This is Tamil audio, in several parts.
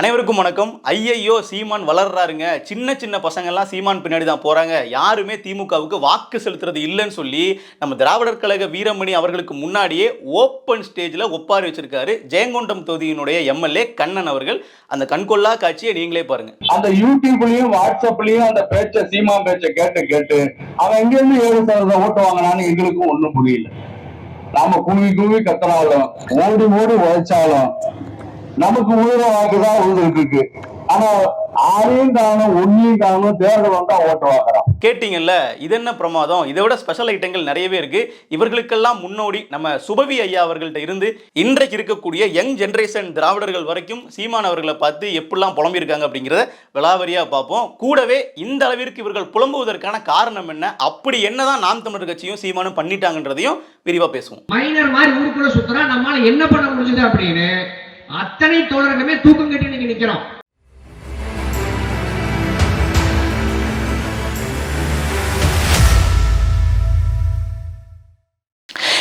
அனைவருக்கும் வணக்கம். ஐயையோ சீமான் வளர்றாருங்க. சின்ன சின்ன பசங்கள்லாம் சீமான் பின்னாடி தான் போறாங்க. யாருமே திமுகவுக்கு வாக்கு செலுத்துறது இல்லைன்னு சொல்லி நம்ம திராவிடர் கழக வீரமணி அவர்களுக்கு முன்னாடியே ஓப்பன் ஸ்டேஜில் ஒப்பாரி வச்சிருக்காரு ஜெயங்கொண்டம் தொகுதியினுடைய எம்எல்ஏ கண்ணன் அவர்கள். அந்த கண்கொள்ளா காட்சியை நீங்களே பாருங்க. அந்த யூடியூப்லயும் வாட்ஸ்அப்லயும் அந்த பேச்ச சீமான் பேச்ச கேட்டு கேட்டு அவன் எங்கேருந்து ஏழு சதவீதம் ஓட்டு வாங்கினான்னு எங்களுக்கும் ஒன்றும் புரியல. நாம கூவி கூவி கத்துனாலும் ஓடி ஓடி உழைச்சாலும் நமக்கு உயிர வாக்குதான் உழுதுட்டு இருக்கு. ஆனா ஆளையும் காணும் ஒன்னையும் காணும் தேர்தல் வந்தா ஓட்டு வாங்குறான். கேட்டிங்கல்ல இது என்ன பிரமாதம்? இதை விட ஸ்பெஷல் ஐட்டங்கள் நிறையவே இருக்கு. இவர்களுக்கெல்லாம் முன்னோடி நம்ம சுபவி ஐயா அவர்கள்ட்ட இருந்து இன்றைக்கு இருக்கக்கூடிய யங் ஜெனரேஷன் திராவிடர்கள் வரைக்கும் சீமான் அவர்களை பார்த்து எப்படிலாம் புலம்பியிருக்காங்க அப்படிங்கிறத விலாவரியா பார்ப்போம். கூடவே இந்த அளவிற்கு இவர்கள் புலம்புவதற்கான காரணம் என்ன? அப்படி என்னதான் நாம் தமிழர் கட்சியும் சீமானும் பண்ணிட்டாங்கன்றதையும் விரிவா பேசுவோம். மைனர் மாதிரி ஊருக்குள்ள சுத்துறா நம்மால என்ன பண்ண முடிஞ்சது அப்படின்னு அத்தனை தோழர்களுமே தூக்கம் கட்டி நீங்க நிக்கிறோம்.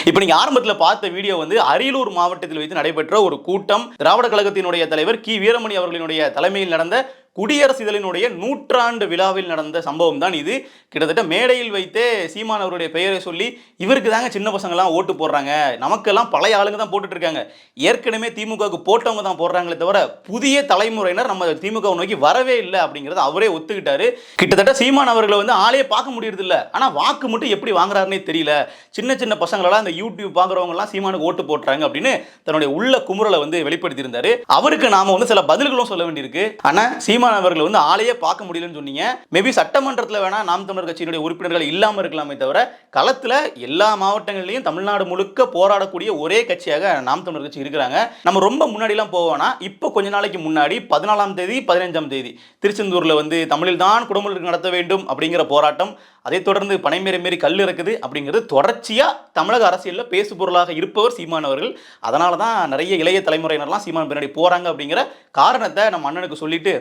இப்போ நீங்க ஆரம்பத்தில் பார்த்த வீடியோ வந்து அரியலூர் மாவட்டத்தில் வைத்து நடைபெற்ற ஒரு கூட்டம். திராவிட கழகத்தினுடைய தலைவர் கி. வீரமணி அவர்களினுடைய தலைமையில் நடந்த குடியரசு இதழினுடைய நூற்றாண்டு விழாவில் நடந்த சம்பவம் தான் இது. கிட்டத்தட்ட மேடையில் வைத்தே சீமான் அவருடைய பெயரை சொல்லி இவருக்கு தாங்க சின்ன பசங்கள்லாம் ஓட்டு போடுறாங்க. நமக்கெல்லாம் பழைய ஆளுங்க தான் போட்டுட்டு இருக்காங்க ஏற்கனவே திமுகவுக்கு போட்டவங்க தான் போடுறாங்களே தவிர புதிய தலைமுறையினர் நம்ம திமுக நோக்கி வரவே இல்லை அப்படிங்கிறத அவரே ஒத்துக்கிட்டாரு. கிட்டத்தட்ட சீமான் அவர்களை வந்து ஆளே பார்க்க முடியறது இல்லை ஆனால் வாக்கு மட்டும் எப்படி வாங்குறாருன்னே தெரியல. சின்ன சின்ன பசங்களெல்லாம் இந்த யூடியூப் பார்க்குறவங்கலாம் சீமானுக்கு ஓட்டு போட்டுறாங்க அப்படின்னு தன்னுடைய உள்ள குமுறலை வந்து வெளிப்படுத்தியிருந்தாரு. அவருக்கு நாம வந்து சில பதில்களும் சொல்ல வேண்டியிருக்கு. ஆனால் சீமான் அவர்களை வந்து ஆளையே பார்க்க முடியலன்னு சொன்னீங்க. மேபி சட்டமன்றத்தில் வேணா நாம் தமிழர் கட்சியினுடைய உறுப்பினர்கள் இல்லாமல் இருக்கலாமே தவிர களத்தில் எல்லா மாவட்டங்கள்லையும் தமிழ்நாடு முழுக்க போராடக்கூடிய ஒரே கட்சியாக நாம் தமிழர் கட்சி இருக்கிறாங்க. நம்ம ரொம்ப முன்னாடிலாம் போவோம்னா இப்போ கொஞ்ச நாளைக்கு முன்னாடி பதினாலாம் தேதி பதினஞ்சாம் தேதி திருச்செந்தூரில் வந்து தமிழில் தான் குடும்பங்களுக்கு நடத்த வேண்டும் அப்படிங்கிற போராட்டம் அதைத் தொடர்ந்து பனைமேறி மாரி கல் இருக்குது அப்படிங்கிறது தொடர்ச்சியாக தமிழக அரசியலில் பேசு பொருளாக இருப்பவர் சீமான் அவர்கள். அதனால தான் நிறைய இளைய தலைமுறையினர்லாம் சீமான் பின்னாடி போகிறாங்க அப்படிங்கிற காரணத்தை நம்ம அண்ணனுக்கு சொல்லிட்டு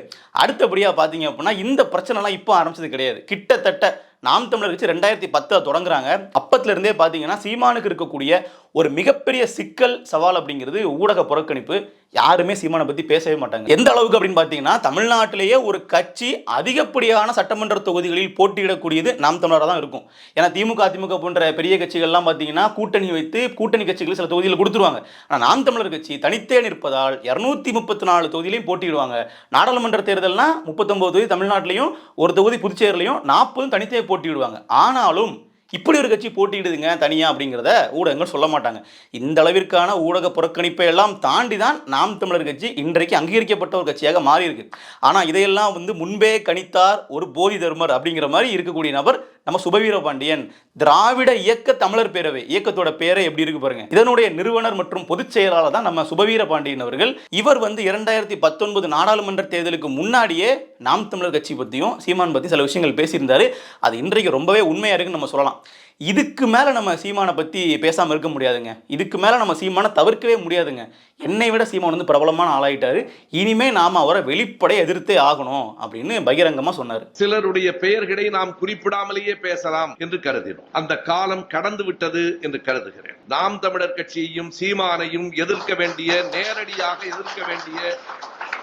அடுத்தபடியாக பார்த்தீங்க அப்படின்னா இந்த பிரச்சனைலாம் இப்போ ஆரம்பிச்சது கிடையாது. கிட்டத்தட்ட நாம் தமிழர் கட்சி ரெண்டாயிரத்தி பத்தில் தொடங்குறாங்க. அப்பத்துலேருந்தே பார்த்தீங்கன்னா சீமானுக்கு இருக்கக்கூடிய ஒரு மிகப்பெரிய சிக்கல் சவால் அப்படிங்கிறது ஊடக புறக்கணிப்பு. யாருமே சீமானை பற்றி பேசவே மாட்டாங்க. எந்த அளவுக்கு அப்படின்னு பார்த்தீங்கன்னா தமிழ்நாட்டிலேயே ஒரு கட்சி அதிகப்படியான சட்டமன்ற தொகுதிகளில் போட்டியிடக்கூடியது நாம் தமிழராக தான் இருக்கும். ஏன்னா திமுக அதிமுக போன்ற பெரிய கட்சிகள்லாம் பார்த்தீங்கன்னா கூட்டணி வைத்து கூட்டணி கட்சிகள் சில தொகுதியில் கொடுத்துருவாங்க. ஆனால் நாம் தமிழர் கட்சி தனித்தே நிற்பதால் இரநூத்தி முப்பத்தி நாலு தொகுதியிலையும் போட்டியிடுவாங்க. நாடாளுமன்ற தேர்தல்னால் முப்பத்தொம்போது தொகுதி தமிழ்நாட்டிலையும் ஒரு தொகுதி புதுச்சேரிலையும் நாற்பதும் தனித்தே போட்டியிடுவாங்க. ஆனாலும் இப்படி ஒரு கட்சி போட்டியிடுதுங்க தனியாக அப்படிங்கிறத ஊடகங்கள் சொல்ல மாட்டாங்க. இந்த அளவிற்கான ஊடக புறக்கணிப்பை எல்லாம் தாண்டி தான் நாம் தமிழர் கட்சி இன்றைக்கு அங்கீகரிக்கப்பட்ட ஒரு கட்சியாக மாறி இருக்கு ஆனால் இதையெல்லாம் வந்து முன்பே கணித்தார் ஒரு போதி தர்மர் அப்படிங்கிற மாதிரி இருக்கக்கூடிய நபர் நம்ம சுபவீர பாண்டியன். திராவிட இயக்க தமிழர் பேரவை இயக்கத்தோட பேரை எப்படி இருக்கு பாருங்க. இதனுடைய நிறுவனர் மற்றும் பொதுச் செயலாளர் தான் நம்ம சுபவீர பாண்டியன் அவர்கள். இவர் வந்து இரண்டாயிரத்தி பத்தொன்பது நாடாளுமன்ற தேர்தலுக்கு முன்னாடியே நாம் தமிழர் கட்சி பற்றியும் சீமான் பற்றி சில விஷயங்கள் பேசியிருந்தாரு. அது இன்றைக்கு ரொம்பவே உண்மையா இருக்குன்னு நம்ம சொல்லலாம். இதுக்கு மேலே நம்ம சீமானை பற்றி பேசாமல் இருக்க முடியாதுங்க. இதுக்கு மேலே நம்ம சீமானை தவிர்க்கவே முடியாதுங்க. என்னை விட சீமான் வந்து பிரபலமான ஆளாயிட்டாரு. இனிமே நாம் அவரை வெளிப்படை எதிர்த்தே ஆகணும் அப்படின்னு பகிரங்கமாக சொன்னார். சிலருடைய பெயர்களை நாம் குறிப்பிடாமலேயே பேசலாம் என்று கருதினோம். அந்த காலம் கடந்து விட்டது என்று கருதுகிறேன். நாம் தமிழர் கட்சியையும் சீமானையும் எதிர்க்க வேண்டிய நேரடியாக எதிர்க்க வேண்டிய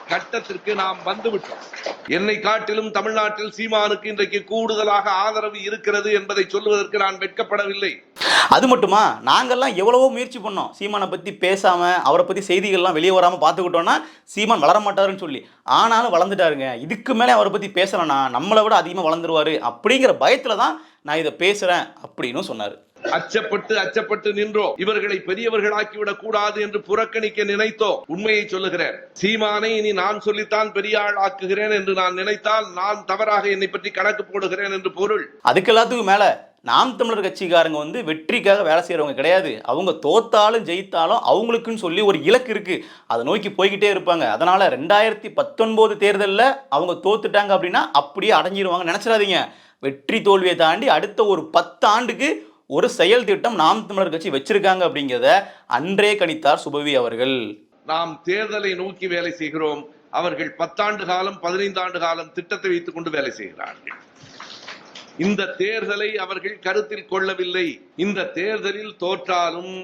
கட்டத்திற்கு நாம் வந்துவிட்டோம். என்னை காட்டிலும் தமிழ்நாட்டில் சீமானுக்கு இன்றைக்கு கூடுதலாக ஆதரவு இருக்கிறது என்பதை சொல்வதற்கு நான் வெட்கப்படவில்லை. அது மட்டுமா? நாங்கள்லாம் எவ்வளவோ முயற்சி பண்ணோம். சீமானை பற்றி பேசாமல் அவரை பற்றி செய்திகள்லாம் வெளியே வராமல் பார்த்துக்கிட்டோன்னா சீமான் வளர மாட்டாருன்னு சொல்லி. ஆனாலும் வளர்ந்துட்டாருங்க. இதுக்கு மேலே அவரை பற்றி பேசலைன்னா நம்மளை விட அதிகமாக வளர்ந்துருவார் அப்படிங்கிற பயத்தில் தான் நான் இதை பேசுகிறேன் அப்படின்னு சொன்னார். அச்சப்பட்டு அச்சப்பட்டு நின்றோம். இவர்களை பெரியவர்களாக்கிவிடக் கூடாது என்று புறக்கணிக்க நினைத்தோம். உண்மையை சொல்லுகிறேன். சீமானை இனி நான் சொல்லித்தான் பெரிய ஆள் ஆக்குகிறேன் என்று நான் நினைத்தால் நான் தவறாக என்னை பற்றி கணக்கு போடுகிறேன் என்று பொருள். அதுக்கு எல்லாத்துக்கும் மேலே நாம் தமிழர் கட்சிக்காரங்க வந்து வெற்றிக்காக வேலை செய்கிறவங்க கிடையாது. அவங்க தோத்தாலும் ஜெயித்தாலும் அவங்களுக்குன்னு சொல்லி ஒரு இலக்கு இருக்கு. அதை நோக்கி போய்கிட்டே இருப்பாங்க. அதனால ரெண்டாயிரத்தி பத்தொன்பது தேர்தலில் அவங்க தோத்துட்டாங்க அப்படின்னா அப்படியே அடைஞ்சிருவாங்க நினச்சிடாதீங்க. வெற்றி தோல்வியை தாண்டி அடுத்த ஒரு பத்து ஆண்டுக்கு ஒரு செயல் திட்டம் நாம் தமிழர் கட்சி வச்சிருக்காங்க அப்படிங்கிறத அன்றே கணித்தார் சுபவி அவர்கள். நாம் தேர்தலை நோக்கி வேலை செய்கிறோம். அவர்கள் பத்தாண்டு காலம் பதினைந்து ஆண்டு காலம் திட்டத்தை வைத்துக் கொண்டு வேலை செய்கிறார்கள். இந்த தேர்தலை அவர்கள் கருத்தில் கொள்ளவில்லை. இந்த தேர்தலில் தோற்றாலும்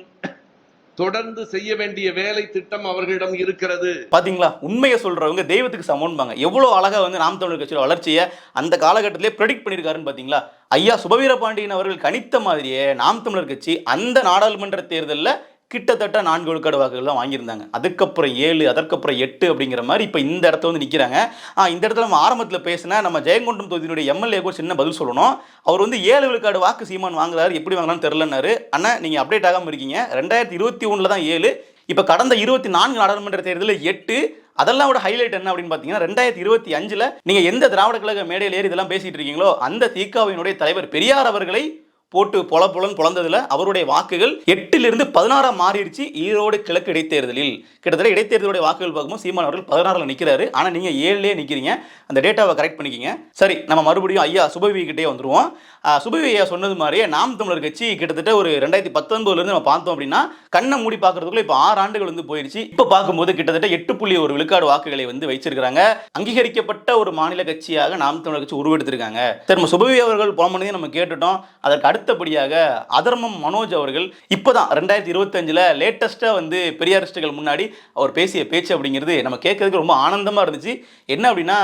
தொடர்ந்து செய்ய வேண்டிய வேலை திட்டம் அவர்களிடம் இருக்கிறது. பாத்தீங்களா? உண்மையை சொல்றவங்க தெய்வத்துக்கு சமம்பாங்க எவ்வளவு அழகா வந்து நாம் தமிழர் கட்சியோட வளர்ச்சியை அந்த காலகட்டத்திலே ப்ரெடிக்ட் பண்ணியிருக்காருன்னு பாத்தீங்களா? ஐயா சுபவீர பாண்டியன் அவர்கள் கணித்த மாதிரியே நாம் தமிழர் கட்சி அந்த நாடாளுமன்ற தேர்தலில் கிட்டத்தட்ட நான்கு விழுக்காடு வாக்குகள் தான் வாங்கியிருந்தாங்க. அதுக்கப்புறம் ஏழு அதற்கப்புறம் எட்டு அப்படிங்கிற மாதிரி இப்போ இந்த இடத்துல வந்து நிற்கிறாங்க இந்த இடத்துல நம்ம ஆரம்பத்தில் பேசினா நம்ம ஜெயங்கொண்டம் தொகுதியினுடைய எம்எல்ஏ கூட சின்ன பதில் சொல்லணும். அவர் வந்து ஏழு விழுக்காடு வாக்கு சீமான் வாங்குறாரு. எப்படி வாங்கலாம்னு தெரிலன்னாரு ஆனால் நீங்கள் அப்டேட் ஆகாமல் இருக்கீங்க. ரெண்டாயிரத்தி இருபத்தி ஒன்றில் தான் ஏழு. இப்போ கடந்த இருபத்தி நான்கு நாடாளுமன்ற தேர்தலில் எட்டு. அதெல்லாம் விட ஹைலைட் என்ன அப்படின்னு பார்த்தீங்கன்னா ரெண்டாயிரத்தி இருபத்தி அஞ்சில் நீங்கள் எந்த திராவிட கழக மேடையில் ஏறி இதெல்லாம் பேசிகிட்டு இருக்கீங்களோ அந்த திகாவினுடைய தலைவர் பெரியார் அவர்களை போட்டு பொல பொலன்னு பொழந்ததுல அவருடைய வாக்குகள் எட்டிலிருந்து பதினாறாக மாறிடுச்சு ஈரோடு கிழக்கு இடைத்தேர்தலில். கிட்டத்தட்ட இடைத்தேர்தலுடைய வாக்குகள் பார்க்கும்போது சீமான் அவர்கள் பதினாறுல நிற்கிறாரு ஆனால் நீங்கள் ஏழுலேயே நிற்கிறீங்க அந்த டேட்டாவை கரெக்ட் பண்ணிக்கிங்க. சரி நம்ம மறுபடியும் ஐயா சுபவி கிட்டே வந்துருவோம். சுபவி ஐயா சொன்னது மாதிரியே நாம் தமிழர் கட்சி கிட்டத்தட்ட ஒரு ரெண்டாயிரத்தி பத்தொன்பதுலேருந்து நம்ம பார்த்தோம் அப்படின்னா கண்ணை மூடி பார்க்கறதுக்குள்ள இப்போ ஆறு ஆண்டுகள் வந்து போயிடுச்சு இப்போ பார்க்கும்போது கிட்டத்தட்ட எட்டு புள்ளி ஒரு விழுக்காடு வாக்குகளை வந்து வச்சிருக்காங்க அங்கீகரிக்கப்பட்ட ஒரு மாநில கட்சியாக நாம் தமிழர் கட்சி உருவெடுத்திருக்காங்க. சரி நம்ம சுபவி அவர்கள் போனதையும் நம்ம கேட்டுட்டோம். அதற்கு அடுத்தபடியாக அதர்மம் மனோஜ் அவர்கள் இப்போதான் ரெண்டாயிரத்தி இருபத்தஞ்சில் லேட்டஸ்ட்டாக வந்து பெரியாரிஸ்டுகள் முன்னாடி அவர் பேசிய பேச்சு அப்படிங்கிறது நம்ம கேட்கறதுக்கு ரொம்ப ஆனந்தமாக இருந்துச்சு. என்ன அப்படின்னா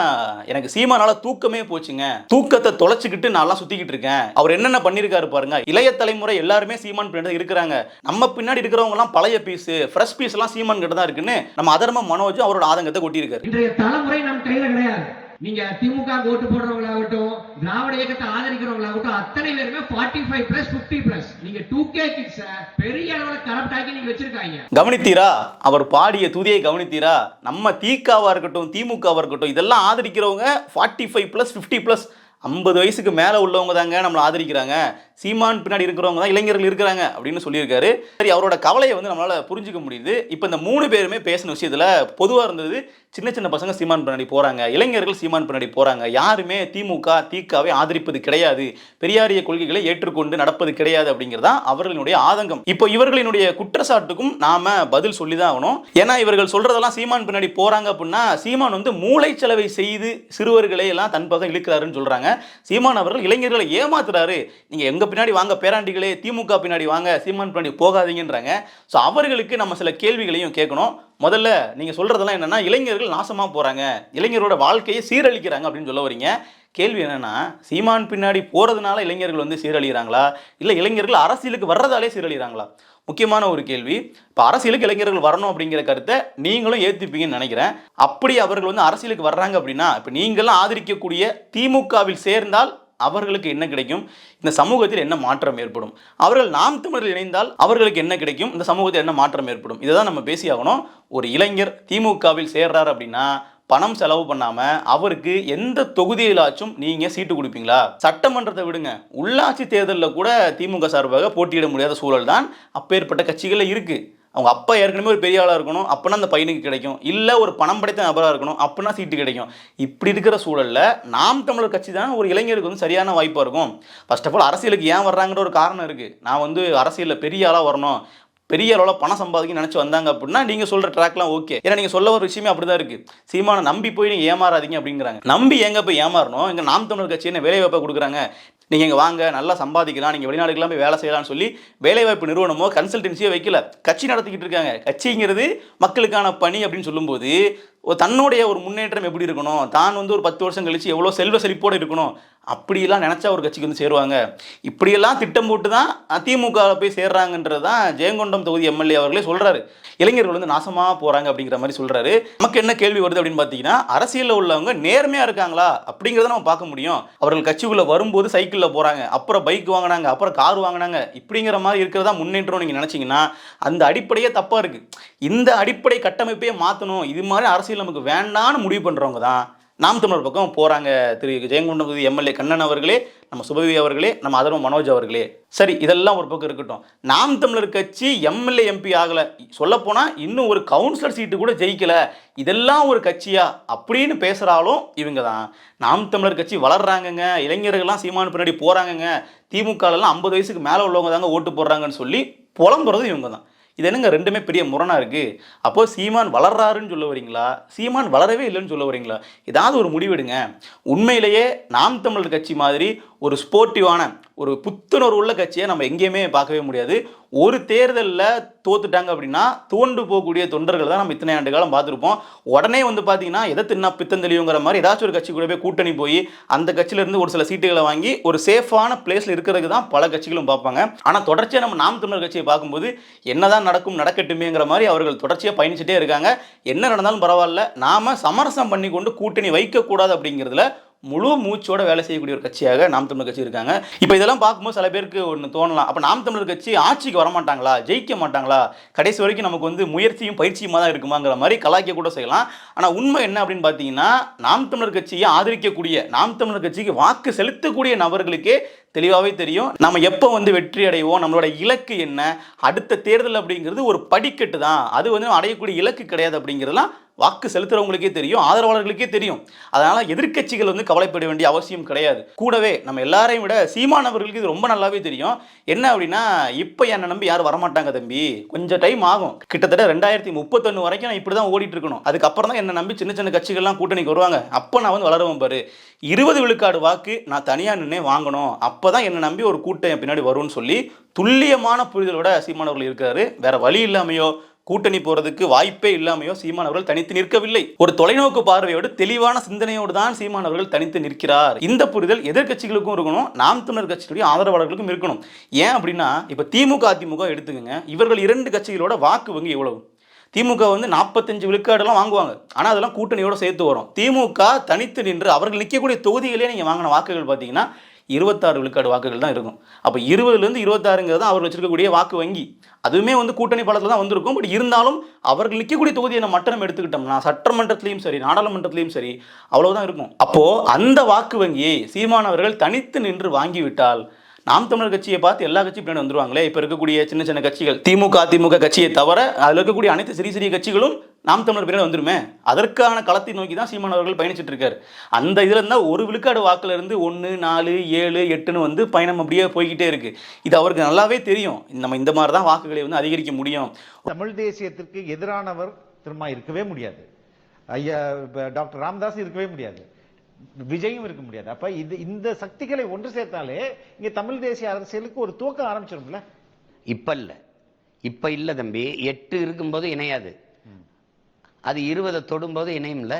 எனக்கு சீமானால தூக்கமே போச்சுங்க. தூக்கத்தை தொலைச்சிக்கிட்டு நான்லாம் சுற்றிக்கிட்டு இருக்கேன். அவர் என்னென்ன பண்ணியிருக்காரு பாருங்க. இளைய தலைமுறை எல்லாருமே சீமான் பின்னாடி இருக்கிறாங்க. நம்ம பின்னாடி இருக்கிறவங்கலாம் பழைய பீஸ் ஃப்ரெஷ் பீஸ் எல்லாம் சீமான் கிட்ட தான் இருக்குன்னு நம்ம அதர்மம் மனோஜ் அவரோட ஆதங்கத்தை கொட்டியிருக்காரு. இன்றைய தலைமுறை நம் கையில் கிடையாது. நீங்க திமுக ஓட்டு போடுறவங்களாகட்டும் திராவிட இயக்கத்தை ஆதரிக்கிறவங்களாகட்டும் அத்தனை பேருமே 45 ஃபைவ் பிளஸ் பிப்டி பிளஸ் நீங்க டூ கே கிட்ஸ் பெரிய அளவுல கரப்ட் ஆக்கி நீங்க வச்சிருக்காங்க. கவனித்தீரா? அவர் பாடிய துதியை கவனித்தீரா? நம்ம திகாவா இருக்கட்டும் திமுகவா இருக்கட்டும் இதெல்லாம் ஆதரிக்கிறவங்க forty five plus fifty plus ஐம்பது வயசுக்கு மேலே உள்ளவங்க தாங்க நம்மளை ஆதரிக்கிறாங்க. சீமான் பின்னாடி இருக்கிறவங்க தான் இளைஞர்கள் இருக்கிறாங்க அப்படின்னு சொல்லியிருக்காரு. சரி அவரோட கவலையை வந்து நம்மளால் புரிஞ்சுக்க முடியுது. இப்போ இந்த மூணு பேருமே பேசின விஷயத்தில் பொதுவாக இருந்தது சின்ன சின்ன பசங்க சீமான் பின்னாடி போகிறாங்க இளைஞர்கள் சீமான் பின்னாடி போகிறாங்க யாருமே திமுக திகாவை ஆதரிப்பது கிடையாது. பெரியாரிய கொள்கைகளை ஏற்றுக்கொண்டு நடப்பது கிடையாது அப்படிங்கிறதா அவர்களினுடைய ஆதங்கம். இப்போ இவர்களினுடைய குற்றச்சாட்டுக்கும் நாம பதில் சொல்லி தான் ஆகணும். ஏன்னா இவர்கள் சொல்றதெல்லாம் சீமான் பின்னாடி போகிறாங்க அப்படின்னா சீமான் வந்து மூளைச்சலவை செய்து சிறுவர்களை எல்லாம் தன் பக்கம் இழுக்கிறாருன்னு சொல்கிறாங்க சீமான் அவர்கள் இளைஞர்களை ஏமாத்துறாரு. நீங்கள் எங்க பின்னாடி வாங்க பேராண்டிகளே திமுக பின்னாடி வாங்க சீமான் பின்னாடி போகாதீங்கன்றாங்க. ஸோ அவர்களுக்கு நம்ம சில கேள்விகளையும் கேட்கணும். முதல்ல நீங்கள் சொல்கிறதெல்லாம் என்னென்னா இளைஞர்கள் நாசமாக போகிறாங்க இளைஞரோட வாழ்க்கையை சீரழிக்கிறாங்க அப்படின்னு சொல்ல வரீங்க. கேள்வி என்னென்னா சீமான் பின்னாடி போகிறதுனால இளைஞர்கள் வந்து சீரழிகிறாங்களா? இல்லை இளைஞர்கள் அரசியலுக்கு வர்றதாலே சீரழிகிறாங்களா? முக்கியமான ஒரு கேள்வி. இப்போ அரசியலுக்கு இளைஞர்கள் வரணும் அப்படிங்கிற கருத்தை நீங்களும் ஏற்றுப்பீங்கன்னு நினைக்கிறேன். அப்படி அவர்கள் வந்து அரசியலுக்கு வர்றாங்க அப்படின்னா இப்போ நீங்களும் ஆதரிக்கக்கூடிய திமுகவில் சேர்ந்தால் அவர்களுக்கு என்ன கிடைக்கும்? இந்த சமூகத்தில் என்ன மாற்றம் ஏற்படும்? அவர்கள் நாம் தமிழரில் இணைந்தால் அவர்களுக்கு என்ன கிடைக்கும்? இந்த சமூகத்தில் என்ன மாற்றம் ஏற்படும்? இதை தான் நம்ம பேசியாகணும் ஒரு இளைஞர் திமுகவில் சேர்றார் அப்படின்னா பணம் செலவு பண்ணாம அவருக்கு எந்த தொகுதியிலாச்சும் நீங்க சீட்டு கொடுப்பீங்களா? சட்டமன்றத்தை விடுங்க. உள்ளாட்சி தேர்தலில் கூட திமுக சார்பாக போட்டியிட முடியாத சூழல் தான் அப்பேற்பட்ட கட்சிகளில் இருக்கு. அவங்க அப்பா ஏற்கனவே ஒரு பெரிய ஆளாக இருக்கணும் அப்போனா அந்த பையனுக்கு கிடைக்கும். இல்லை ஒரு பணம் படைத்த நபராக இருக்கணும் அப்படின்னா சீட்டு கிடைக்கும். இப்படி இருக்கிற சூழலில் நாம் தமிழர் கட்சி தான் ஒரு இளைஞருக்கு வந்து சரியான வாய்ப்பாக இருக்கும். ஃபர்ஸ்ட் ஆஃப் ஆல் அரசியலுக்கு ஏன் வர்றாங்கிற ஒரு காரணம் இருக்குது நான் வந்து அரசியலில் பெரிய ஆளாக வரணும். பெரிய அளவில் பணம் சம்பாதிக்க நினச்சி வந்தாங்க அப்படின்னா நீங்கள் சொல்கிற ட்ராக்லாம் ஓகே ஏன்னா நீங்கள் சொல்ல ஒரு விஷயமே அப்படி தான் இருக்குது சீமானை நம்பி போய் நீங்கள் ஏமாறாதீங்க அப்படிங்கிறாங்க. நம்பி எங்கே போய் ஏமாறணும்? எங்கள் நாம் தமிழர் கட்சி என்ன வேலைவாய்ப்பை கொடுக்குறாங்க? நீங்கள் இங்கே வாங்க நல்லா சம்பாதிக்கலாம் நீங்கள் வெளிநாடுக்கெல்லாம் போய் வேலை செய்யலாம்னு சொல்லி வேலைவாய்ப்பு நிறுவனமோ கன்சல்டன்சியோ வைக்கல. கட்சி நடத்திக்கிட்டு இருக்காங்க. கட்சிங்கிறது மக்களுக்கான பணி அப்படின்னு சொல்லும்போது ஒரு தன்னுடைய ஒரு முன்னேற்றம் எப்படி இருக்கணும்? தான் வந்து ஒரு பத்து வருஷம் கழிச்சு எவ்வளோ செல்வ செழிப்போடு இருக்கணும்? அப்படிலாம் நினச்சா ஒரு கட்சிக்கு வந்து சேருவாங்க. இப்படியெல்லாம் திட்டம் போட்டு தான் அதிமுகவில் போய் சேர்றாங்கன்றது தான் ஜெயங்கொண்டம் தொகுதி எம்எல்ஏ அவர்களே சொல்கிறாரு இளைஞர்கள் வந்து நாசமாக போகிறாங்க அப்படிங்கிற மாதிரி சொல்கிறாரு நமக்கு என்ன கேள்வி வருது அப்படின்னு பார்த்தீங்கன்னா அரசியலில் உள்ளவங்க நேர்மையாக இருக்காங்களா அப்படிங்கிறத நம்ம பார்க்க முடியும். அவர்கள் கட்சிக்குள்ளே வரும்போது சைக்கிளில் போகிறாங்க அப்புறம் பைக் வாங்கினாங்க அப்புறம் கார் வாங்கினாங்க. இப்படிங்கிற மாதிரி இருக்கிறதா முன்னேற்றம் நீங்கள் நினச்சிங்கன்னா அந்த அடிப்படையே தப்பாக இருக்குது இந்த அடிப்படை கட்டமைப்பையே மாற்றணும் இது மாதிரி அரசியல் நமக்கு வேண்டான்னு முடிவு பண்ணுறவங்க தான் நாம் தமிழர் பக்கம் போகிறாங்க திரு ஜெயங்கொண்டம் பகுதி எம்எல்ஏ கண்ணன் அவர்களே நம்ம சுபவி அவர்களே நம்ம அதர்வ மனோஜ் அவர்களே. சரி இதெல்லாம் ஒரு பக்கம் இருக்கட்டும். நாம் தமிழர் கட்சி எம்எல்ஏ எம்பி ஆகலை. சொல்லப்போனால் இன்னும் ஒரு கவுன்சிலர் சீட்டு கூட ஜெயிக்கலை. இதெல்லாம் ஒரு கட்சியா? அப்படின்னு பேசுகிறாலும் இவங்க தான் நாம் தமிழர் கட்சி வளர்றாங்கங்க. இளைஞர்கள்லாம் சீமானு பின்னாடி போகிறாங்கங்க திமுகலாம் ஐம்பது வயசுக்கு மேலே உள்ளவங்க தாங்க ஓட்டு போடுறாங்கன்னு சொல்லி புலம்புறதும் இவங்க தான் இது என்னங்க ரெண்டுமே பெரிய முரணாக இருக்குது அப்போது சீமான் வளர்றாருன்னு சொல்ல வரீங்களா? சீமான் வளரவே இல்லைன்னு சொல்ல வரீங்களா? ஏதாவது ஒரு முடிவெடுங்க. உண்மையிலேயே நாம் தமிழர் கட்சி மாதிரி ஒரு ஸ்போர்ட்டிவான ஒரு புத்துணர்வு உள்ள கட்சியை நம்ம எங்கேயுமே பார்க்கவே முடியாது. ஒரு தேர்தலில் தோத்துட்டாங்க அப்படின்னா தோண்டு போகக்கூடிய தொண்டர்கள் தான் நம்ம இத்தனை ஆண்டு காலம் பார்த்துருப்போம். உடனே வந்து பார்த்தீங்கன்னா எதை தின்னா பித்தந்தெளிவுங்கிற மாதிரி ஏதாச்சும் ஒரு கட்சி கூட போய் கூட்டணி போய் அந்த கட்சியிலேருந்து ஒரு சில சீட்டுகளை வாங்கி ஒரு சேஃபான பிளேஸில் இருக்கிறதுக்கு தான் பல கட்சிகளும் பார்ப்பாங்க. ஆனால் தொடர்ச்சியாக நம்ம நாம் தமிழர் கட்சியை பார்க்கும்போது என்னதான் நடக்கும் நடக்கட்டுமேங்கிற மாதிரி அவர்கள் தொடர்ச்சியாக பயணிச்சுட்டே இருக்காங்க. என்ன நடந்தாலும் பரவாயில்ல. நாம சமரசம் பண்ணி கொண்டு கூட்டணி வைக்கக்கூடாது அப்படிங்கிறதுல முழு மூச்சோட வேலை செய்யக்கூடிய ஒரு கட்சியாக நாம் தமிழர் கட்சி இருக்காங்க. இப்போ இதெல்லாம் பார்க்கும்போது சில பேருக்கு ஒன்று தோணலாம். அப்போ நாம் தமிழர் கட்சி ஆட்சிக்கு வரமாட்டாங்களா ஜெயிக்க மாட்டாங்களா? கடைசி வரைக்கும் நமக்கு வந்து முயற்சியும் பயிற்சியுமா தான் இருக்குமாங்கிற மாதிரி கலாய்க்க கூட செய்யலாம். ஆனால் உண்மை என்ன அப்படின்னு பார்த்தீங்கன்னா நாம் தமிழர் கட்சியை ஆதரிக்கக்கூடிய நாம் தமிழர் கட்சிக்கு வாக்கு செலுத்தக்கூடிய நபர்களுக்கே தெளிவாகவே தெரியும். நம்ம எப்போ வந்து வெற்றி அடைவோம்? நம்மளோட இலக்கு என்ன? அடுத்த தேர்தல் அப்படிங்கிறது ஒரு படிக்கட்டு தான். அது வந்து அடையக்கூடிய இலக்கு கிடையாது அப்படிங்கிறதுலாம் வாக்கு செலுத்துறவங்களுக்கே தெரியும் ஆதரவாளர்களுக்கே தெரியும். அதனால எதிர்க்கட்சிகள் வந்து கவலைப்பட வேண்டிய அவசியம் கிடையாது. கூடவே நம்ம எல்லாரையும் விட சீமானவர்களுக்கு இது ரொம்ப நல்லாவே தெரியும். என்ன அப்படின்னா இப்போ என்னை நம்பி யாரும் வரமாட்டாங்க தம்பி. கொஞ்சம் டைம் ஆகும். கிட்டத்தட்ட ரெண்டாயிரத்தி முப்பத்தொன்று வரைக்கும் நான் இப்படி தான் ஓடிட்டு இருக்கணும். அதுக்கப்புறம் தான் என்னை நம்பி சின்ன சின்ன கட்சிகள்லாம் கூட்டணிக்கு வருவாங்க. அப்போ நான் வந்து வளருவேன் பாரு. இருபது விழுக்காடு வாக்கு நான் தனியாக நின்று வாங்கணும். அப்போ தான் என்னை நம்பி ஒரு கூட்டம் என் பின்னாடி வரும்னு சொல்லி துல்லியமான புரிதலோட சீமானவர்கள் இருக்காரு வேற வழி இல்லாமையோ கூட்டணி போறதுக்கு வாய்ப்பே இல்லாமையோ சீமான் அவர்கள் தனித்து நிற்கவில்லை. ஒரு தொலைநோக்கு பார்வையோடு தெளிவான சிந்தனையோடு தான் சீமான் அவர்கள் தனித்து நிற்கிறார். இந்த புரிதல் எதிர்க்கட்சிகளுக்கும் இருக்கணும் நாம் தமிழர் கட்சியுடைய ஆதரவாளர்களுக்கும் இருக்கணும். ஏன் அப்படின்னா இப்ப திமுக அதிமுக எடுத்துக்கங்க. இவர்கள் இரண்டு கட்சிகளோட வாக்கு வங்கி எவ்வளவு? திமுக வந்து நாற்பத்தஞ்சு விழுக்காடெல்லாம் வாங்குவாங்க. ஆனால் அதெல்லாம் கூட்டணியோட சேர்த்து வரும். திமுக தனித்து நின்று அவர்கள் நிற்கக்கூடிய தொகுதிகளே நீங்கள் வாங்கின வாக்குகள் பார்த்தீங்கன்னா இருபத்தாறு விழுக்காடு வாக்குகள் தான் இருக்கும். அப்போ இருபதுலேருந்து இருபத்தாறுங்கிறது தான் அவர் வச்சிருக்கக்கூடிய வாக்கு வங்கி. அதுவுமே வந்து கூட்டணி பலத்தில் தான் வந்திருக்கும். பட் இருந்தாலும் அவர்கள் நிற்கக்கூடிய தொகுதியை நம்ம மட்டம் எடுத்துக்கிட்டோம்னா சட்டமன்றத்திலையும் சரி நாடாளுமன்றத்திலையும் சரி அவ்வளோதான் இருக்கும். அப்போது அந்த வாக்கு வங்கியை சீமானவர்கள் தனித்து நின்று வாங்கிவிட்டால் நாம் தமிழர் கட்சியை பார்த்து எல்லா கட்சியும் பின்னாடி வந்துருவாங்களே. இப்போ இருக்கக்கூடிய சின்ன சின்ன கட்சிகள் திமுக அதிமுக கட்சியை தவிர அதில் இருக்கக்கூடிய அனைத்து சிறிய சிறிய கட்சிகளும் நாம் தமிழர் பின்னாடி வந்துருமே. அதற்கான களத்தை நோக்கி தான் சீமான் அவர்கள் பயணிச்சுட்டு இருக்காரு. அந்த இதில் இருந்தால் ஒரு விழுக்காடு வாக்கில் இருந்து ஒன்று நாலு ஏழு எட்டுன்னு வந்து பயணம் அப்படியே போய்கிட்டே இருக்கு. இது அவருக்கு நல்லாவே தெரியும். நம்ம இந்த மாதிரி தான் வாக்குகளை வந்து அதிகரிக்க முடியும். தமிழ் தேசியத்திற்கு எதிரானவர் திரும்ப இருக்கவே முடியாது. ஐயா டாக்டர் ராமதாஸ் இருக்கவே முடியாது. விஜயும் இருக்க முடியாது. அப்ப இது இந்த சக்திகளை ஒன்று சேர்த்தாலே இங்க தமிழ் தேசிய அரசியலுக்கு ஒரு துவக்கம் ஆரம்பிச்சிரும்ல? இப்ப இல்ல இப்ப இல்ல தம்பி. எட்டு இருக்கும்போது இணையாது. அது இருபதை தொடும்போது இணையும்ல?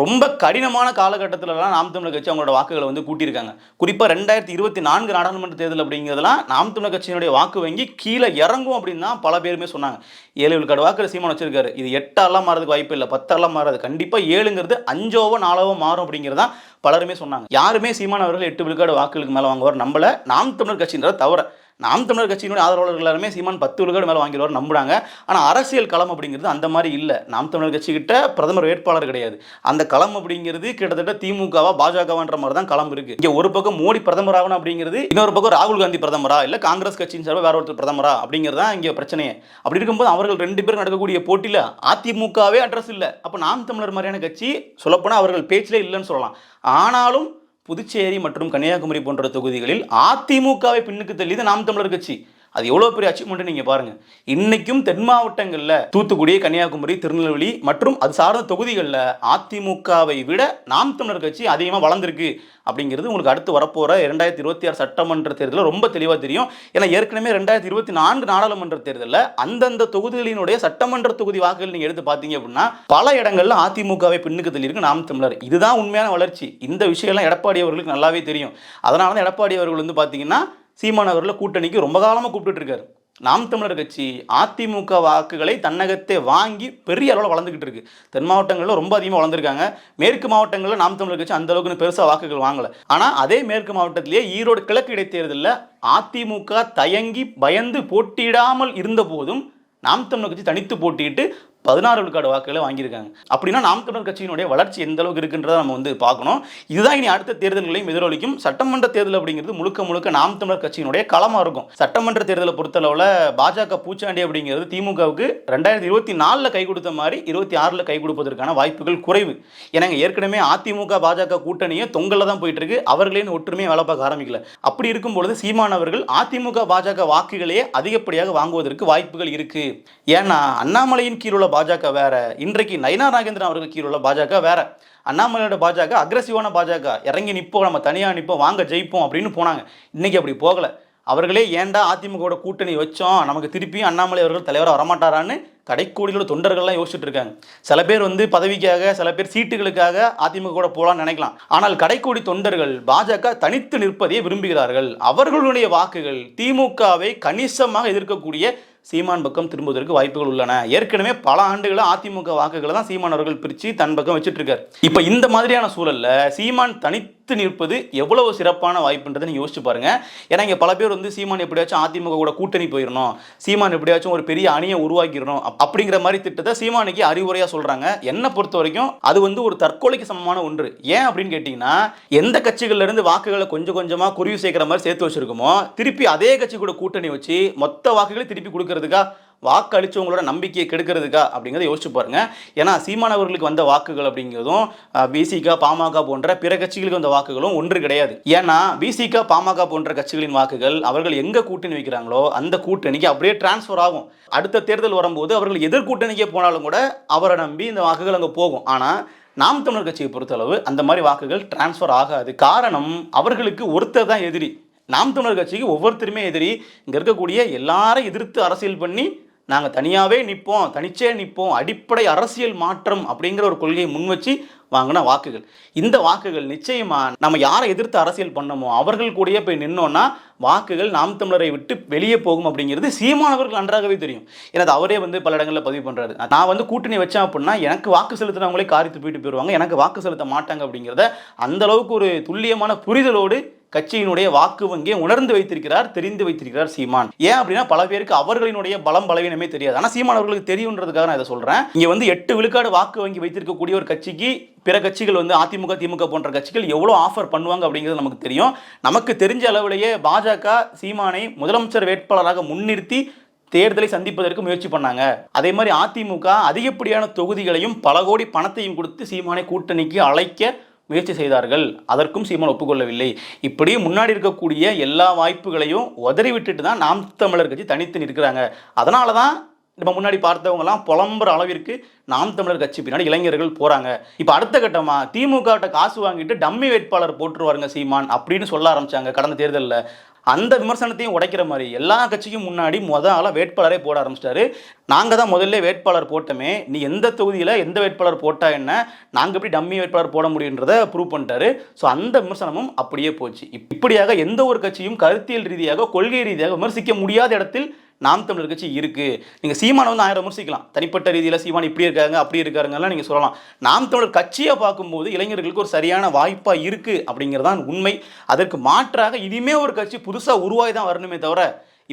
ரொம்ப கடினமான காலகட்டத்திலலாம் நாம் தமிழர் கட்சி அவங்களோட வாக்குகளை வந்து கூட்டியிருக்காங்க. குறிப்பாக ரெண்டாயிரத்தி இருபத்தி நான்கு நாடாளுமன்ற தேர்தல் அப்படிங்கிறதுலாம் நாம் தமிழர் கட்சியினுடைய வாக்கு வங்கி கீழே இறங்கும் அப்படின்னு தான் பல பேருமே சொன்னாங்க. ஏழு விழுக்காடு வாக்கில் சீமான் வச்சிருக்காரு. இது எட்டாலாம் மாறதுக்கு வாய்ப்பு இல்லை பத்தாலாம் மாறாது. கண்டிப்பாக ஏழுங்கிறது அஞ்சோவோ நாலாவோ மாறும் அப்படிங்கிறது தான் பலருமே சொன்னாங்க. யாருமே சீமான் அவர்கள் எட்டு விழுக்காடு வாக்குகளுக்கு மேலே வாங்குவார் நம்மளை நாம் தமிழர் கட்சின்றத தவிர நாம் தமிழர் கட்சியினுடைய ஆதரவாளர்கள் எல்லாருமே சீமான் பத்து விழுக்காடு மேலே வாங்கிடுவார் நம்புறாங்க. ஆனால் அரசியல் களம் அப்படிங்கிறது அந்த மாதிரி இல்லை. நாம் தமிழர் கட்சிக்கிட்ட பிரதமர் வேட்பாளர் கிடையாது. அந்த களம் அப்படிங்கிறது கிட்டத்தட்ட திமுகவா பாஜகவான்ற மாதிரி தான் களம் இருக்கு. இங்கே ஒரு பக்கம் மோடி பிரதமர் ஆகணும் அப்படிங்கிறது இன்னொரு பக்கம் ராகுல் காந்தி பிரதமரா? இல்லை காங்கிரஸ் கட்சியின் சார்பாக வேற ஒருத்தர் பிரதமரா? அப்படிங்கிறது தான் இங்கே பிரச்சனையே. அப்படி இருக்கும்போது அவர்கள் ரெண்டு பேரும் நடக்கக்கூடிய போட்டியில் அதிமுகவே அட்ரஸ் இல்லை. அப்போ நாம் தமிழர் மாதிரியான கட்சி சொல்லப்போனால் அவர்கள் பேச்சிலே இல்லைன்னு சொல்லலாம். ஆனாலும் புதுச்சேரி மற்றும் கன்னியாகுமரி போன்ற தொகுதிகளில் அதிமுகவை பின்னுக்கு தள்ளியது நாம் தமிழர் கட்சி. அது எவ்வளோ பெரிய அச்சீவ்மெண்ட் நீங்கள் பாருங்கள் இன்றைக்கும் தென் மாவட்டங்களில் தூத்துக்குடி கன்னியாகுமரி திருநெல்வேலி மற்றும் அது சார்ந்த தொகுதிகளில் அதிமுகவை விட நாம் தமிழர் கட்சி அதிகமாக வளர்ந்துருக்கு அப்படிங்கிறது உங்களுக்கு அடுத்து வரப்போகிற இரண்டாயிரத்தி இருபத்தி ஆறு சட்டமன்ற தேர்தலில் ரொம்ப தெளிவாக தெரியும். ஏன்னா ஏற்கனவே ரெண்டாயிரத்தி இருபத்தி நான்கு நாடாளுமன்ற தேர்தலில் அந்தந்த தொகுதிகளினுடைய சட்டமன்ற தொகுதி வாக்குகள் நீங்கள் எடுத்து பார்த்தீங்க அப்படின்னா பல இடங்களில் அதிமுகவை பின்னுக்கு தள்ளியிருக்கு நாம் தமிழர். இதுதான் உண்மையான வளர்ச்சி. இந்த விஷயம்லாம் எடப்பாடி அவர்களுக்கு நல்லாவே தெரியும். அதனால தான் எடப்பாடி அவர்கள் வந்து பார்த்தீங்கன்னா சீமானவரில் கூட்டணிக்கு ரொம்ப காலமாக கூப்பிட்டுட்டு இருக்காரு. நாம் தமிழர் கட்சி அதிமுக வாக்குகளை தன்னகத்தை வாங்கி பெரிய அளவில் வளர்ந்துக்கிட்டு இருக்கு. தென் மாவட்டங்களில் ரொம்ப அதிகமாக வளர்ந்துருக்காங்க. மேற்கு மாவட்டங்களில் நாம் தமிழர் கட்சி அந்த அளவுக்கு பெருசாக வாக்குகள் வாங்கலை. ஆனால் அதே மேற்கு மாவட்டத்திலேயே ஈரோடு கிழக்கு இடைத்தேர்தலில் அதிமுக தயங்கி பயந்து போட்டியிடாமல் இருந்த போதும் நாம் தமிழர் கட்சி தனித்து போட்டியிட்டு பதினாறு விழுக்காடு வாக்குகளை வாங்கியிருக்காங்க. அப்படின்னா நாம் தமிழர் கட்சியினுடைய வளர்ச்சி எந்த அளவுக்கு இருக்குன்றதை நம்ம வந்து பார்க்கணும். இதுதான் இனி அடுத்த தேர்தல்களையும் எதிரொலிக்கும். சட்டமன்ற தேர்தல் அப்படிங்கிறது முழுக்க முழுக்க நாம் தமிழர் கட்சியினுடைய களமாக இருக்கும். சட்டமன்ற தேர்தலை பொறுத்தளவில் பாஜக பூச்சாண்டி அப்படிங்கிறது திமுகவுக்கு ரெண்டாயிரத்தி இருபத்தி நாலில் கை கொடுத்த மாதிரி இருபத்தி ஆறில் கை கொடுப்பதற்கான வாய்ப்புகள் குறைவு. ஏன்னாங்க ஏற்கனவே அதிமுக பாஜக கூட்டணியே தொங்கலில் தான் போயிட்டு இருக்கு அவர்களேன்னு ஒற்றுமையை வேலை பார்க்க ஆரம்பிக்கல. அப்படி இருக்கும் பொழுது சீமான் அவர்கள் அதிமுக பாஜக வாக்குகளையே அதிகப்படியாக வாங்குவதற்கு வாய்ப்புகள் இருக்கு. ஏன்னா அண்ணாமலையின் கீழ் உள்ள பாஜக வேற. இன்றைக்கு நயினா நாகேந்திரன் அவர்கள் கீழே உள்ள பாஜக வேற. அண்ணாமலையோட பாஜக அக்ரஸிவான பாஜக. இறங்கி நிப்போம் நம்ம தனியாக நிற்போம் வாங்க ஜெயிப்போம் அப்படின்னு போனாங்க. இன்னைக்கு அப்படி போகல. அவர்களே ஏன்டா அதிமுகவோட கூட்டணி வச்சோம்? நமக்கு திருப்பியும் அண்ணாமலை அவர்கள் தலைவராக வரமாட்டாரான்னு கடைக்கோடிகளோட தொண்டர்கள்லாம் யோசிச்சுட்டு இருக்காங்க. சில பேர் வந்து பதவிக்காக சில பேர் சீட்டுகளுக்காக அதிமுக கூட போகலாம்னு நினைக்கலாம். ஆனால் கடைக்கோடி தொண்டர்கள் பாஜக தனித்து நிற்பதையே விரும்புகிறார்கள். அவர்களுடைய வாக்குகள் திமுகவை கணிசமாக எதிர்க்கக்கூடிய சீமான் பக்கம் திரும்புவதற்கு வாய்ப்புகள் உள்ளன. ஏற்கனவே பல ஆண்டுகளாக அதிமுக வாக்குகளை தான் சீமான் அவர்கள் பிரித்து தன் பக்கம் வச்சுட்டு இருக்கார் இப்போ இந்த மாதிரியான சூழல்ல சீமான் தனித்து நிற்பது எவ்வளவு சிறப்பான வாய்ப்புன்றதை நீங்கள் யோசிச்சு பாருங்க. ஏன்னா இங்கே பல பேர் வந்து சீமான் எப்படியாச்சும் அதிமுக கூட கூட்டணி போயிடணும் சீமான் எப்படியாச்சும் ஒரு பெரிய அணியை உருவாக்கிடணும் அப்- அப்படிங்கிற மாதிரி திட்டத்தை சீமானிக்கு அறிவுரையா சொல்றாங்க. என்னை பொறுத்த வரைக்கும் அது வந்து ஒரு தற்கொலைக்கு சமமான ஒன்று. ஏன் அப்படின்னு கேட்டிங்கன்னா எந்த கட்சிகள்ல இருந்து வாக்குகளை கொஞ்சம் கொஞ்சமா குருவி சேர்க்கிற மாதிரி சேர்த்து வச்சிருக்கோமோ திருப்பி அதே கட்சி கூட கூட்டணி வச்சு மொத்த வாக்குகளை திருப்பி கொடுக்கறதுக்கா வாக்கு அளிச்சவங்களோட நம்பிக்கையை கெடுக்கிறதுக்கா அப்படிங்கிறத யோசிச்சு பாருங்கள் ஏன்னா சீமான் அவர்களுக்கு வந்த வாக்குகள் அப்படிங்கிறதும் பிசிக பாமக போன்ற பிற கட்சிகளுக்கு வந்த வாக்குகளும் ஒன்று கிடையாது. ஏன்னா பிசிக பாமக போன்ற கட்சிகளின் வாக்குகள் அவர்கள் எங்கே கூட்டணி வைக்கிறாங்களோ அந்த கூட்டணிக்கு அப்படியே டிரான்ஸ்ஃபர் ஆகும். அடுத்த தேர்தல் வரும்போது அவர்கள் எதிர் கூட்டணிக்கே போனாலும் கூட அவரை நம்பி இந்த வாக்குகள் அங்கே போகும். ஆனால் நாம் தமிழர் கட்சியை பொறுத்தளவு அந்த மாதிரி வாக்குகள் டிரான்ஸ்ஃபர் ஆகாது. காரணம் அவர்களுக்கு ஒருத்தர் தான் எதிரி. நாம் தமிழர் கட்சிக்கு ஒவ்வொருத்தருமே எதிரி. இங்கே இருக்கக்கூடிய எல்லாரும் எதிர்த்து அரசியல் பண்ணி நாங்கள் தனியாகவே நிற்போம் தனிச்சே நிற்போம் அடிப்படை அரசியல் மாற்றம் அப்படிங்கிற ஒரு கொள்கையை முன் வச்சு வாங்கின வாக்குகள். இந்த வாக்குகள் நிச்சயமாக நம்ம யாரை எதிர்த்து அரசியல் பண்ணமோ அவர்கள் கூடயே போய் நின்னோன்னா வாக்குகள் நாம் தமிழரை விட்டு வெளியே போகும் அப்படிங்கிறது சீமானவர்கள் நன்றாகவே தெரியும். ஏன்னா அது அவரே வந்து பல இடங்களில் பதிவு பண்ணுறாரு நான் வந்து கூட்டணி வச்சேன் அப்படின்னா எனக்கு வாக்கு செலுத்தினவங்களே காரித்து போயிட்டு போயிடுவாங்க எனக்கு வாக்கு செலுத்த மாட்டாங்க அப்படிங்கிறத அந்த அளவுக்கு ஒரு துல்லியமான புரிதலோடு கட்சியினுடைய வாக்கு வங்கியை உணர்ந்து வைத்திருக்கிறார் தெரிந்து வைத்திருக்கிறார் சீமான். ஏன் அப்படின்னா பல பேருக்கு அவர்களினுடைய பலம் பலவீனமே தெரியாது. ஆனால் சீமான் அவர்களுக்கு தெரியுன்றதுக்காக நான் இதை சொல்றேன். இங்க வந்து எட்டு விழுக்காடு வாக்கு வங்கி வைத்திருக்கக்கூடிய ஒரு கட்சிக்கு பிற கட்சிகள் வந்து அதிமுக திமுக போன்ற கட்சிகள் எவ்வளோ ஆஃபர் பண்ணுவாங்க அப்படிங்கிறது நமக்கு தெரியும். நமக்கு தெரிஞ்ச அளவிலேயே பாஜக சீமானை முதலமைச்சர் வேட்பாளராக முன்னிறுத்தி தேர்தலை சந்திப்பதற்கு முயற்சி பண்ணாங்க. அதே மாதிரி அதிமுக அதிகப்படியான தொகுதிகளையும் பல கோடி பணத்தையும் கொடுத்து சீமானை கூட்டணிக்கு அழைக்க முயற்சி செய்தார்கள். அதற்கும் சீமான் ஒப்புக்கொள்ளவில்லை. இப்படி முன்னாடி இருக்கக்கூடிய எல்லா வாய்ப்புகளையும் உதறி விட்டுட்டு தான் நாம் தமிழர் கட்சி தனித்து நிற்கிறாங்க. அதனால தான் நம்ம முன்னாடி பார்த்தவங்கலாம் புலம்புற அளவிற்கு நாம் தமிழர் கட்சி பின்னாடி இளைஞர்கள் போகிறாங்க இப்போ அடுத்த கட்டமாக திமுக கிட்ட காசு வாங்கிட்டு டம்மி வேட்பாளர் போட்டுருவாருங்க சீமான் அப்படின்னு சொல்ல ஆரம்பிச்சாங்க கடந்த தேர்தலில். அந்த விமர்சனத்தையும் உடைக்கிற மாதிரி எல்லா கட்சிக்கும் முன்னாடி முத ஆளாக வேட்பாளரே போட ஆரம்பிச்சிட்டாரு. நாங்கள் தான் முதல்ல வேட்பாளர் போட்டோமே. நீ எந்த தொகுதியில் எந்த வேட்பாளர் போட்டா என்ன? நாங்கள் எப்படி டம்மி வேட்பாளர் போட முடியுன்றதை ப்ரூவ் பண்ணிட்டாரு. ஸோ அந்த விமர்சனமும் அப்படியே போச்சு. இப்படியாக எந்த ஒரு கட்சியும் கருத்தியல் ரீதியாக கொள்கை ரீதியாக விமர்சிக்க முடியாத இடத்தில் நாம் தமிழர் கட்சி இருக்குது நீங்கள் சீமானை வந்து ஆயிரம் விமர்சிக்கலாம். தனிப்பட்ட ரீதியில் சீமான் இப்படி இருக்காங்க அப்படி இருக்காருங்கலாம் நீங்கள் சொல்லலாம். நாம் தமிழர் கட்சியை பார்க்கும்போது இளைஞர்களுக்கு ஒரு சரியான வாய்ப்பாக இருக்குது அப்படிங்கிறதான் உண்மை. அதற்கு மாற்றாக இனிமே ஒரு கட்சி புதுசாக உருவாகி தான் வரணுமே தவிர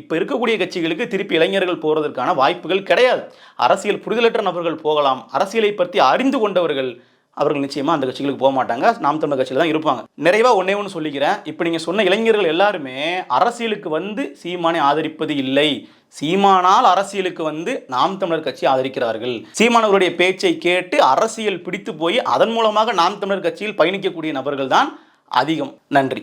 இப்போ இருக்கக்கூடிய கட்சிகளுக்கு திருப்பி இளைஞர்கள் போகிறதுக்கான வாய்ப்புகள் கிடையாது. அரசியல் புரிதலற்ற நபர்கள் போகலாம். அரசியலை பற்றி அறிந்து கொண்டவர்கள் அவர்கள் நிச்சயமா அந்த கட்சிகளுக்கு போக மாட்டாங்க. நாம் தமிழர் கட்சியில் தான் இருப்பாங்க. நிறைவா ஒன்னே ஒன்று சொல்லிக்கிறேன். இப்போ நீங்க சொன்ன இளைஞர்கள் எல்லாருமே அரசியலுக்கு வந்து சீமானை ஆதரிப்பது இல்லை. சீமானால் அரசியலுக்கு வந்து நாம் தமிழர் கட்சி ஆதரிக்கிறார்கள். சீமானவருடைய பேச்சை கேட்டு அரசியல் பிடித்து போய் அதன் மூலமாக நாம் தமிழர் கட்சியில் பயணிக்கக்கூடிய நபர்கள் தான் அதிகம். நன்றி.